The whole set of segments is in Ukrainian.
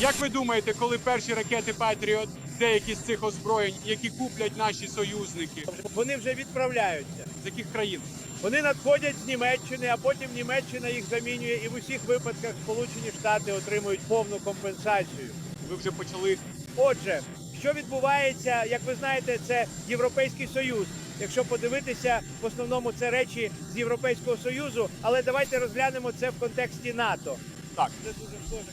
Як ви думаєте, коли перші ракети Патріот, деякі з цих озброєнь, які куплять наші союзники, Вони вже відправляються. з яких країн? Вони надходять з Німеччини, а потім Німеччина їх замінює, і в усіх випадках Сполучені Штати отримують повну компенсацію. Ви вже почали Отже, що відбувається, як ви знаєте, це Європейський Союз. Якщо подивитися, в основному це речі з Європейського Союзу, але давайте розглянемо це в контексті НАТО. так. Це дуже схоже.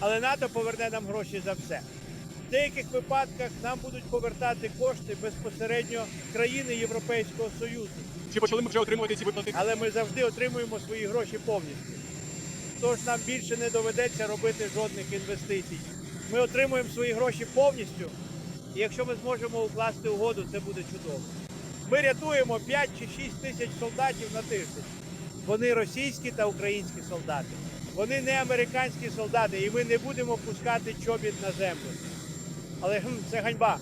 Але НАТО поверне нам гроші за все. В деяких випадках нам будуть повертати кошти безпосередньо країни Європейського Союзу. Чи почали ми вже отримувати ці виплати? Але ми завжди отримуємо свої гроші повністю. Тож нам більше не доведеться робити жодних інвестицій. Ми отримуємо свої гроші повністю. І якщо ми зможемо укласти угоду, це буде чудово. Ми рятуємо 5 чи 6 тисяч солдатів на тиждень. Вони російські та українські солдати. Вони не американські солдати, і ми не будемо пускати чобіт на землю. Але хм, це ганьба.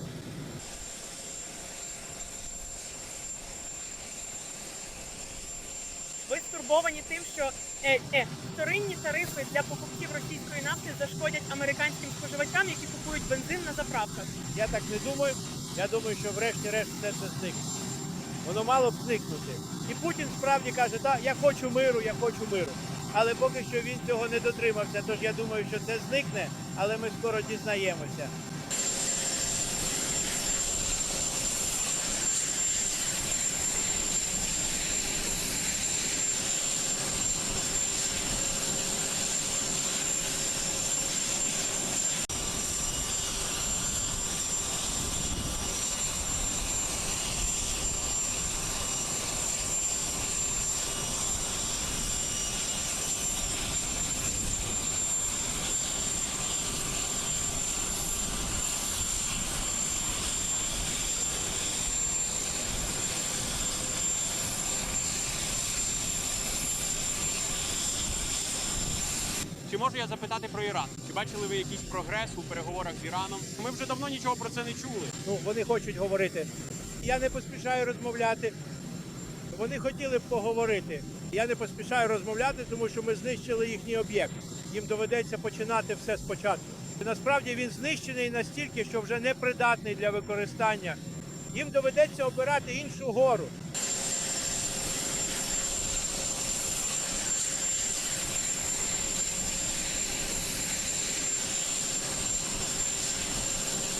Ви стурбовані тим, що е, е, вторинні тарифи для покупців російської нафти зашкодять американським споживачам, які купують бензин на заправках. Я так не думаю. Я думаю, що врешті-решт все це зникне. Воно мало б зникнути. І Путін справді каже, так, я хочу миру, я хочу миру. Але поки що він цього не дотримався, тож я думаю, що це зникне, але ми скоро дізнаємося. Чи можу я запитати про Іран? Чи бачили ви якийсь прогрес у переговорах з Іраном? Ми вже давно нічого про це не чули. Ну, вони хочуть говорити. Я не поспішаю розмовляти. Вони хотіли б поговорити. Я не поспішаю розмовляти, тому що ми знищили їхній об'єкт. Їм доведеться починати все спочатку. Насправді він знищений настільки, що вже не придатний для використання. Їм доведеться обирати іншу гору.